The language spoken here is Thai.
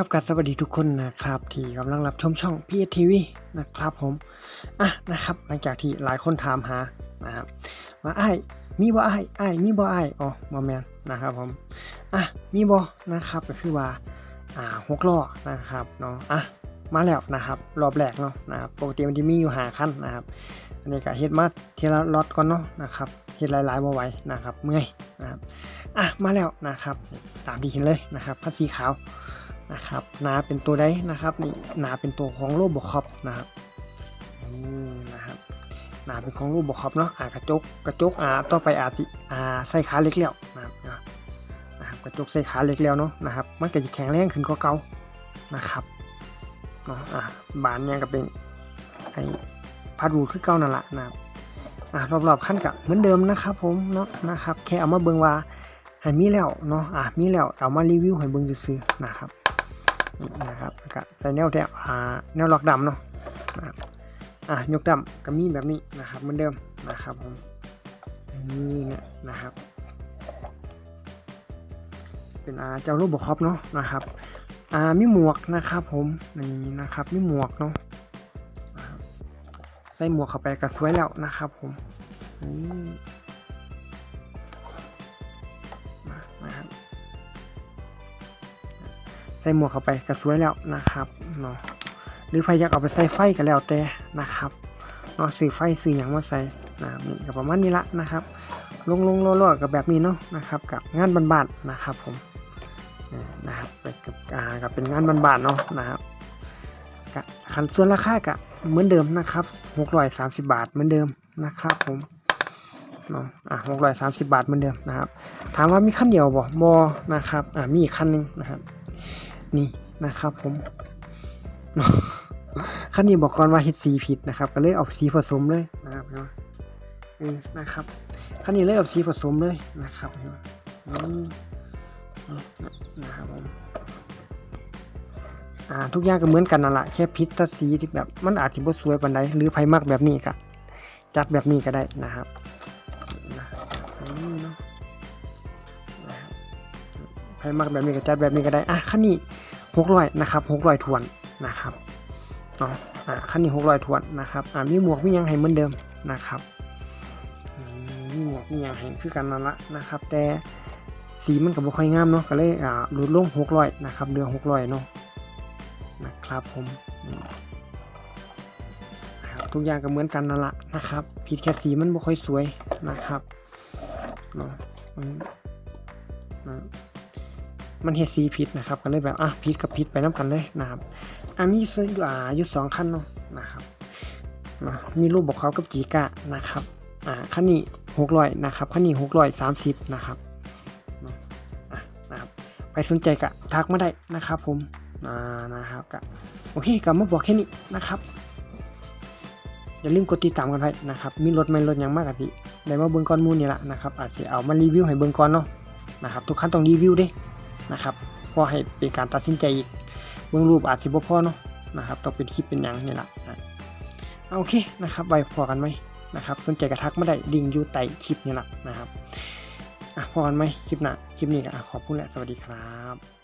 ครับกับสวัสดีทุกคนนะครับที่กำลังรับชมช่องพีทีวีนะครับผมอะนะครับหลังจากที่หลายคนถามหานะครับว่าไอ้มีบ่ไอ้ายอ้มีบ่ไอ้อ๋อบ่แมนนะครับผมอะมีบ่นะครับก็คือว่าอ่าหกล้อนะครับเนาะอะมาแล้วนะครับรอบแรกเนาะนะครับปกติมันจะมีอยู่หาคันนะครับอันนี้ก็เฮ็ดมาทีละล็อตก่อนเนาะนะครับเฮ็ดหลายๆบ่ไหวนะครับเมื่อยนะครับอะมาแล้วนะครับตามที่เห็นเลยนะครับคันสีขาว นะครับหนาเป็นตัวใดนะครับนี่หนาเป็นตัวของโรบอคอปนะครับนี่นะครับหนาเป็นของโรบอคอปเนาะอ่ากระจกกระจกอ่าต่อไปอาจสิอ่าใส่ขาเล็กแล้วนะครับนะครับกระจกใส่ขาเล็กแล้วเนาะนะครับมันก็จะแข็งแรงขึ้นกว่าเก่านะครับเนาะอ่าบานเนี่ยก็เป็นไอ้พัดรูคือเก่านั่นแหละนะครับอ่ารอบๆขั้นกับเหมือนเดิมนะครับผมเนาะนะครับแค่เอามาเบิ่งว่าให้มีแล้วเนาะอ่ามีแล้วเอามารีวิวให้เบิ่งซื่อๆนะครับ นะครับก็ใส่แนวแถวอ่าแนวล็อกดำเนาะนะครับอะยกดำก็มีแบบนี้นะครับเหมือนเดิมนะครับผมนี่เนี่ยนะครับ เป็นอ่าเจ้ารูปบอคอปเนาะนะครับอ่ามีหมวกนะครับผมนี่นะครับมีหมวกเนาะใส่หมวกเข้าไปก็สวยแล้วนะครับผมนี่ ใส่หมวกเข้าไปก็สวยแล้วนะครับเนาะหรือใครอยากเอาไปใส่ไฟก็แล้วแต่นะครับเนาะซื้อไฟซื้อหยังมาใส่นะครับนี่ก็ประมาณนี้ละนะครับ ลงลงล่อๆกับแบบนี้เนาะนะครับกับงานบ้านๆนะครับผมอ่านะครับกับอ่ากับเป็นงานบ้านๆเนาะนะครับกะคันส่วนราคากะเหมือนเดิมนะครับหกร้อยสามสิบบาทเหมือนเดิมนะครับผมเนาะอะหกร้อยสามสิบบาทเหมือนเดิมนะครับ ถามว่ามีขั้นเดียวบ่บอนะครับ อ่ามีอีกขั้นหนึ่งนะครับ นี่นะครับผมขั้นนี้บอกก่อนว่าเฮ็ดสีผิดนะครับ ก็เลยเอาสีผสมเลยนะครับเห็นไหมเออนะครับขั้นนี้เลยเอาสีผสมเลยนะครับเห็นไหมนะครับผมอ่าทุกอย่างก็เหมือนกันนั่นแหละแค่พิษตาสีที่แบบมันอาจจะบ่สวยปานใดหรือไผมักแบบนี้ก็จัดแบบนี้ก็ได้นะครับนะนี่เนาะนะครับ ไผมักแบบนี้ก็จัดแบบนี้ก็ได้อะขั้นนี้หกร้อยนะครับหกร้อยทวนนะครับเนาะอ่าคันนี้หกร้อยทวนนะครับอ่ามีหมวกมียังให้เหมือนเดิมนะครับมีหมวกมียังให้คือกันนั่นละนะครับ แต่สีมันก็บ่ค่อยงามเนาะก็เลยอ่าลดลงหกร้อยนะครับเหลือหกร้อยเนาะนะครับผมทุกอย่างก็เหมือนกันนั่นละนะครับ ผิดแค่สีมันบ่ค่อยสวยนะครับเนาะ มันเฮ็ดสีผิดนะครับก็เลยแบบอะผิดกับผิดไปน้กันเลยนะครับอะมีซื้ออยู่อ่าอยู่สองคันเนาะนะครับนะมีรูปบอกเขากับจีกะนะครับอ่าคันนี้หกร้อยนะครับคันนี้หกร้อยสามสิบนะครับนะครับไปสนใจกะทักมาได้นะครับผมอ่านะครับกะโอเคก็มาบอกแค่นี้นะครับอย่าลืมกดติดตามกันไว้นะครับ มีรถไม่รถยังมากกะทิได้มาเบิ่งก่อนมูลนี่แหละนะครับ อาจจะเอามารีวิวให้เบิ่งก่อนเนาะนะครับ ทุกคันต้องรีวิวด้ นะครับเพอให้เป็นการตัดสินใจอีกเบื้องรูปอาจจะบ่พอเนาะนะครับต้องเป็นคลิปเป็นอยังนี่แหละอะเอาโอเคนะครับไว้พอกันไหมนะครับสนใจกระทักไม่ได้ดิงอยู่ใต้คลิปนี่แหละนะครับอะพอกันไหมคลิปหน้าคลิปนี้ก็อะขอบคุณและสวัสดีครับ